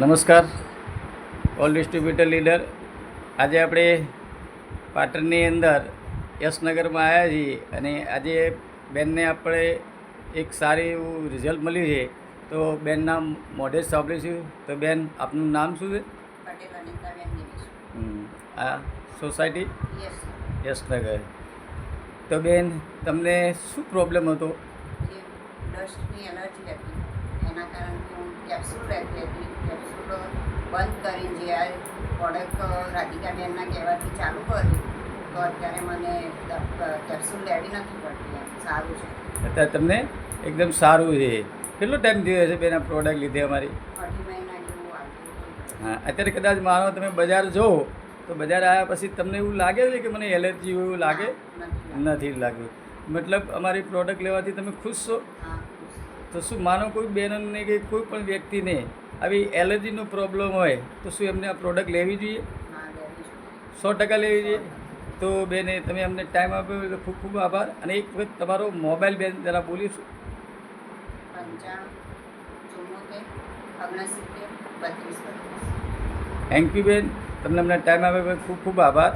નમસ્કાર. All distributor leader આજે આપણે પાટણની અંદર યશનગરમાં આવ્યા છીએ અને આજે બેનને આપણે એક સારી એવું રિઝલ્ટ મળ્યું છે. તો બેનના મોઢે જ સાંભળીશું તો બેન આપનું નામ શું છે? આ સોસાયટી યશનગર. તો બેન તમને શું પ્રોબ્લેમ હતો? ડસ્ટની એલર્જી હતી. બંધ કરીને જે આ પ્રોડક્ટ રાધિકાબેનના કહેવાથી ચાલુ કર્યું તો અત્યારે મને કેપ્સ્યુલ લેવી નથી પડતી સારું છે. અત્યારે તમને એકદમ સારું છે. કેટલો ટાઈમ થયો છે બેના પ્રોડક્ટ લીધે અમારી? હા અત્યારે કદાચ માનો તમે બજાર જો તો બજાર આવ્યા પછી તમને એવું લાગે છે કે મને એલર્જી એવું લાગે? નથી નથી લાગ્યું મતલબ અમારી પ્રોડક્ટ લેવાથી તમે ખુશ છો? તો શું માનો કોઈ બહેનને કે કોઈ પણ વ્યક્તિને આવી એલર્જીનો પ્રોબ્લેમ હોય તો શું એમને આ પ્રોડક્ટ લેવી જોઈએ? સો ટકા લેવી જોઈએ? તો બેને તમે અમને ટાઈમ આપ્યો એટલે ખૂબ ખૂબ આભાર. અને એક વખત તમારો મોબાઈલ બેન જરા બોલીશું થેન્ક યુ બેન. તમને અમને ટાઈમ આપ્યો ખૂબ ખૂબ આભાર.